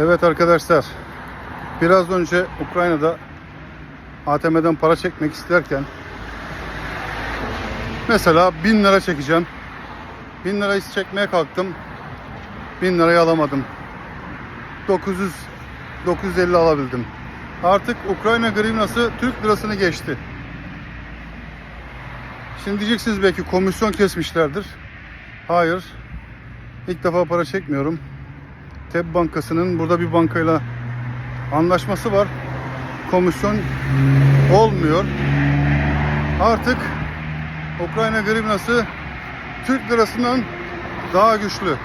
Evet arkadaşlar. Biraz önce Ukrayna'da ATM'den para çekmek isterken mesela 1000 lira çekeceğim. 1000 lirayı çekmeye kalktım. 1000 lirayı alamadım. 900 950 alabildim. Artık Ukrayna grivnası Türk lirasını geçti. Şimdi diyeceksiniz belki komisyon kesmişlerdir. Hayır. İlk defa para çekmiyorum. TEB Bankası'nın burada bir bankayla anlaşması var. Komisyon olmuyor. Artık Ukrayna grivnası Türk lirasından daha güçlü.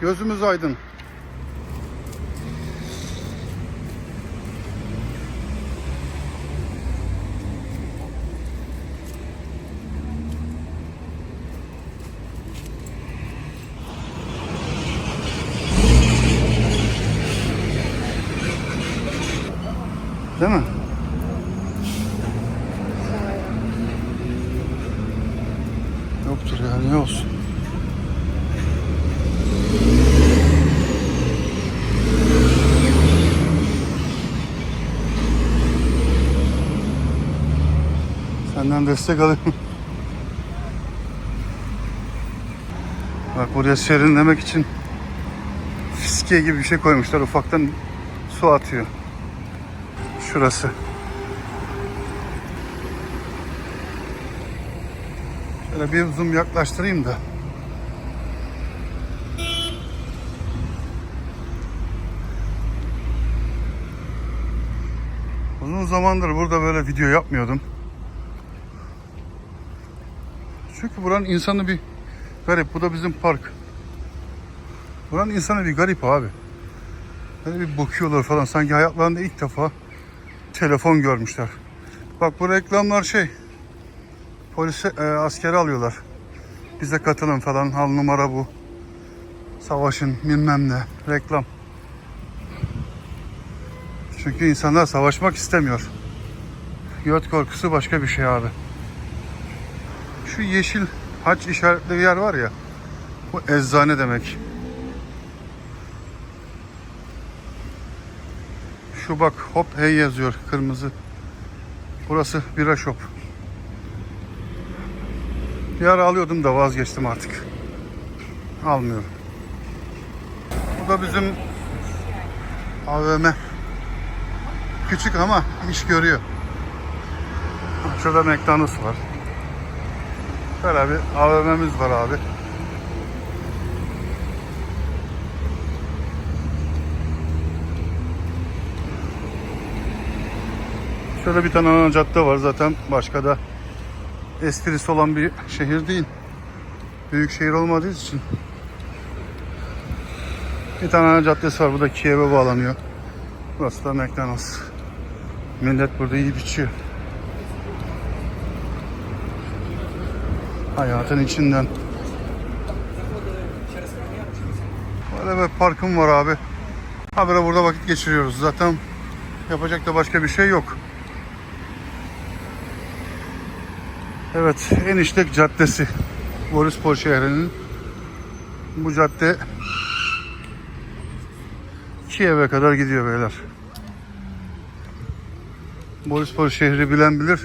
Gözümüz aydın. Değil mi? Ya ne olsun. Senden destek alayım. Bak buraya serinlemek için fiske gibi bir şey koymuşlar. Ufaktan su atıyor. Şurası. Şöyle bir zoom yaklaştırayım da. Uzun zamandır burada böyle video yapmıyordum. Çünkü buranın insanı bir garip. Bu da bizim park. Buranın insanı bir garip abi. Böyle bir bakıyorlar falan. Sanki hayatlarında ilk defa telefon görmüşler. Bak bu reklamlar şey. Polise, e, askeri alıyorlar. Bize katılın falan. Al numara bu. Savaşın bilmem ne. Reklam. Çünkü insanlar savaşmak istemiyor. Göt korkusu başka bir şey abi. Şu yeşil haç işaretli bir yer var ya. Bu eczane demek. Şu bak hop hey yazıyor kırmızı. Burası bira shop. Bir ara alıyordum da vazgeçtim artık. Almıyorum. Bu da bizim AVM. Küçük ama iş görüyor. Şurada McDonald's var. Böyle bir AVM'miz var abi. Şöyle bir tane ana cadde var zaten başka da esprisi olan bir şehir değil. Büyük şehir olmadığı için. Bir tane ana caddesi var. Bu da Kiev'e bağlanıyor. Burası da McDonald's. Millet burada yiyip içiyor. Hayatın içinden. Böyle bir parkım var abi. Habire burada vakit geçiriyoruz. Zaten yapacak da başka bir şey yok. Evet, Eniştek Caddesi. Borispol şehrinin. Bu cadde Kiev'e kadar gidiyor beyler. Borispol şehri bilen bilir.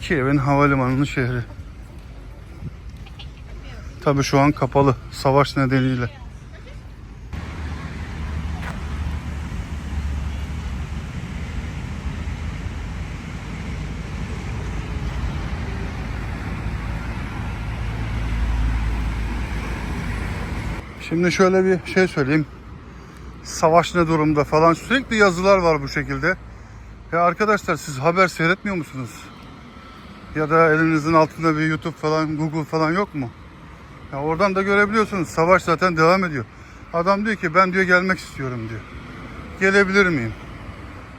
Kiev'in havalimanının şehri. Tabii şu an kapalı savaş nedeniyle. Şimdi şöyle bir şey söyleyeyim. Savaş ne durumda falan sürekli yazılar var bu şekilde. Ya arkadaşlar siz haber seyretmiyor musunuz? Ya da elinizin altında bir YouTube falan, Google falan yok mu? Ya oradan da görebiliyorsunuz. Savaş zaten devam ediyor. Adam diyor ki ben diyor gelmek istiyorum diyor. Gelebilir miyim?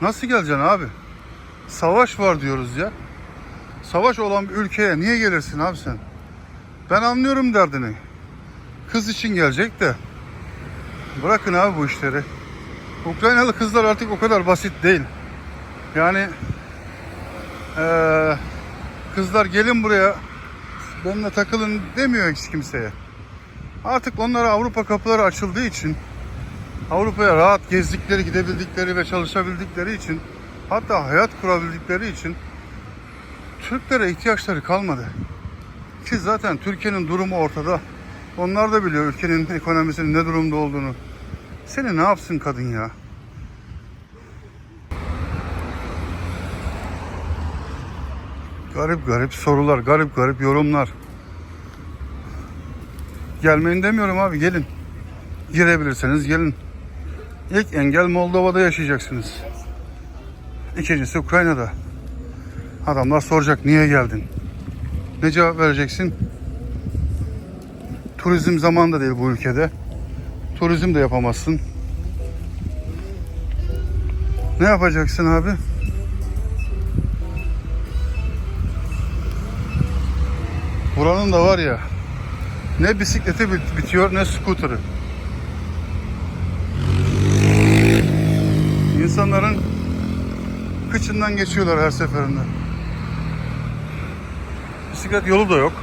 Nasıl geleceksin abi? Savaş var diyoruz ya. Savaş olan bir ülkeye niye gelirsin abi sen? Ben anlıyorum derdini. Kız için gelecek de. Bırakın abi bu işleri. Ukraynalı kızlar artık o kadar basit değil. Yani eee, kızlar gelin buraya benimle takılın demiyor hiç kimseye. Artık onlara Avrupa kapıları açıldığı için Avrupa'ya rahat gezdikleri, gidebildikleri ve çalışabildikleri için hatta hayat kurabildikleri için Türklere ihtiyaçları kalmadı. Ki zaten Türkiye'nin durumu ortada. Onlar da biliyor ülkenin ekonomisinin ne durumda olduğunu. Seni ne yapsın kadın ya? Garip garip sorular, garip garip yorumlar. Gelmeyin demiyorum abi gelin. Girebilirseniz gelin. İlk engel Moldova'da yaşayacaksınız. İkincisi Ukrayna'da. Adamlar soracak niye geldin? Ne cevap vereceksin? Turizm zamanı değil bu ülkede. Turizm de yapamazsın. Ne yapacaksın abi? Buranın da var ya ne bisikleti bit- bitiyor ne scooter'ı. İnsanların kıçından geçiyorlar her seferinde. Bisiklet yolu da yok.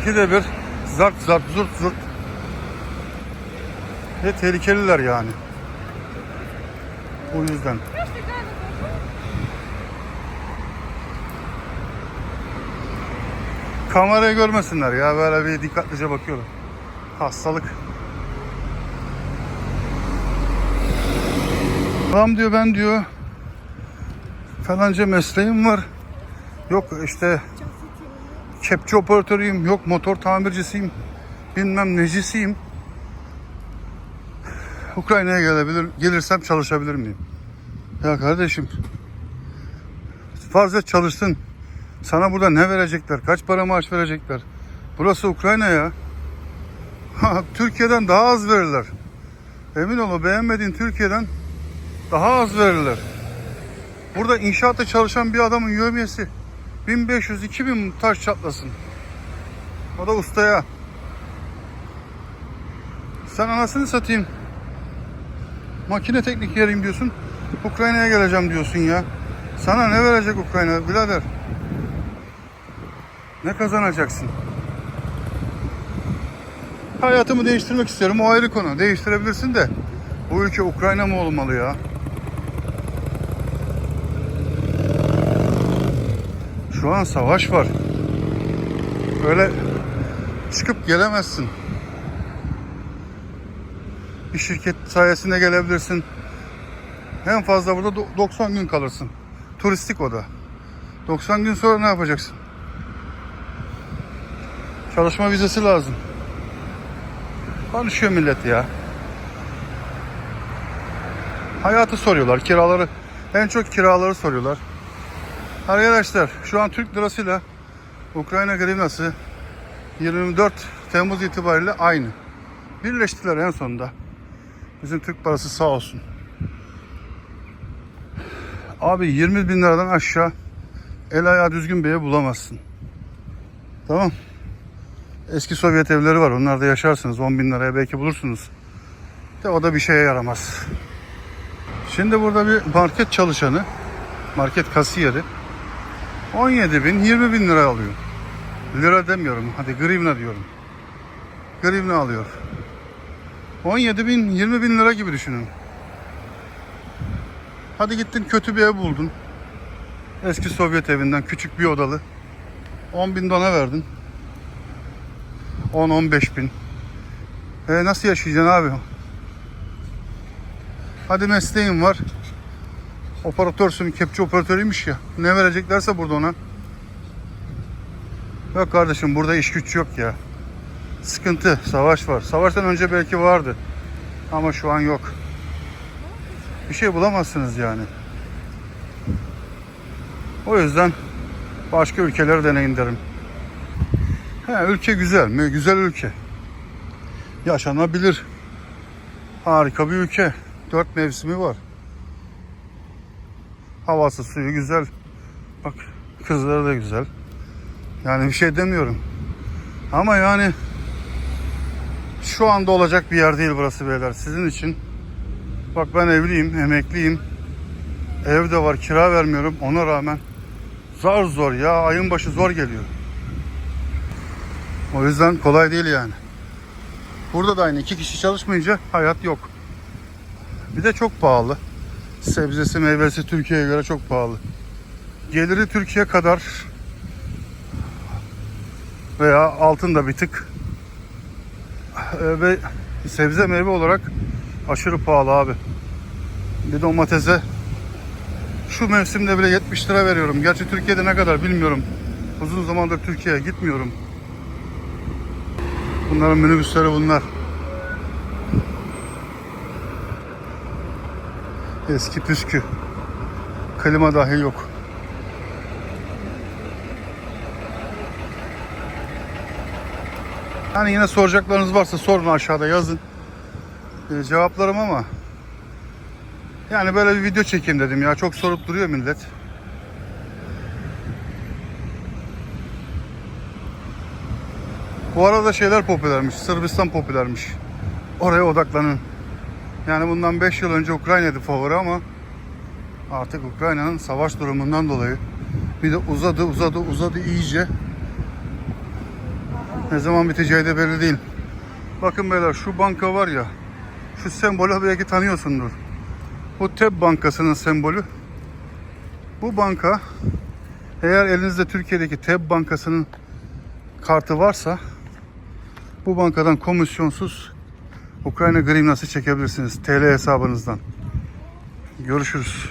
İkide bir zart zart zurt zurt. Ve tehlikeliler yani. O yüzden. Kamerayı görmesinler ya böyle bir dikkatlice bakıyorlar. Hastalık. Adam diyor ben diyor falanca mesleğim var. Yok işte kepçe operatörüyüm, yok motor tamircisiyim, bilmem necisiyim. Ukrayna'ya gelebilir, gelirsem çalışabilir miyim? Ya kardeşim, farz et çalıştın. Sana burada ne verecekler? Kaç para maaş verecekler? Burası Ukrayna ya. Türkiye'den daha az verirler. Emin ol beğenmediğin Türkiye'den daha az verirler. Burada inşaatta çalışan bir adamın yövmiyesi 1500-2000 taş çatlasın. O da ustaya. Sen anasını satayım. Makine teknikeriyim diyorsun. Ukrayna'ya geleceğim diyorsun ya. Sana ne verecek Ukrayna birader? Ne kazanacaksın? Hayatımı değiştirmek istiyorum. O ayrı konu. Değiştirebilirsin de. Bu ülke Ukrayna mı olmalı ya? Şu an savaş var. Öyle çıkıp gelemezsin. Bir şirket sayesinde gelebilirsin. En fazla burada do- 90 gün kalırsın. Turistik o da. 90 gün sonra ne yapacaksın? Çalışma vizesi lazım. Konuşuyor millet ya. Hayatı soruyorlar, kiraları. En çok kiraları soruyorlar. Arkadaşlar şu an Türk lirasıyla Ukrayna grivnası 24 Temmuz itibariyle aynı. Birleştiler en sonunda. Bizim Türk parası sağ olsun. Abi 20 bin liradan aşağı el ayağı düzgün bir ev bulamazsın. Tamam. Eski Sovyet evleri var. Onlarda yaşarsınız. 10 bin liraya belki bulursunuz. De o da bir şeye yaramaz. Şimdi burada bir market çalışanı, market kasiyeri 17 bin, 20 bin lira alıyor. Lira demiyorum. Hadi grivna diyorum. Grivna alıyor. 17 bin, 20 bin lira gibi düşünün. Hadi gittin kötü bir ev buldun. Eski Sovyet evinden küçük bir odalı. 10 bin dona verdin. 10-15 bin. E nasıl yaşayacaksın abi? Hadi mesleğin var. Operatörsün, kepçe operatörüymüş ya. Ne vereceklerse burada ona. Yok kardeşim burada iş güç yok ya. Sıkıntı, savaş var. Savaştan önce belki vardı. Ama şu an yok. Bir şey bulamazsınız yani. O yüzden başka ülkeleri deneyin derim. He, ülke güzel mi? Güzel ülke. Yaşanabilir. Harika bir ülke. Dört mevsimi var. Havası, suyu güzel. Bak kızları da güzel. Yani bir şey demiyorum. Ama yani şu anda olacak bir yer değil burası beyler. Sizin için. Bak ben evliyim, emekliyim. Ev de var, kira vermiyorum. Ona rağmen zar zor ya. Ayın başı zor geliyor. O yüzden kolay değil yani. Burada da aynı. iki kişi çalışmayınca hayat yok. Bir de çok pahalı. Sebzesi meyvesi Türkiye'ye göre çok pahalı. Geliri Türkiye kadar veya altında bir tık. Ee, Ve sebze meyve olarak aşırı pahalı abi. Bir domatese şu mevsimde bile 70 lira veriyorum. Gerçi Türkiye'de ne kadar bilmiyorum. Uzun zamandır Türkiye'ye gitmiyorum. Bunların minibüsleri bunlar. Eski püskü. Klima dahi yok. Yani yine soracaklarınız varsa sorun aşağıda yazın. Ee, cevaplarım ama yani böyle bir video çekeyim dedim ya. Çok sorup duruyor millet. Bu arada şeyler popülermiş. Sırbistan popülermiş. Oraya odaklanın. Yani bundan 5 yıl önce Ukrayna'ydı favori ama artık Ukrayna'nın savaş durumundan dolayı bir de uzadı uzadı uzadı iyice. Ne zaman biteceği de belli değil. Bakın beyler şu banka var ya şu sembolü belki tanıyorsundur. Bu TEB Bankası'nın sembolü. Bu banka eğer elinizde Türkiye'deki TEB Bankası'nın kartı varsa bu bankadan komisyonsuz Ukrayna grivnası çekebilirsiniz TL hesabınızdan. Görüşürüz.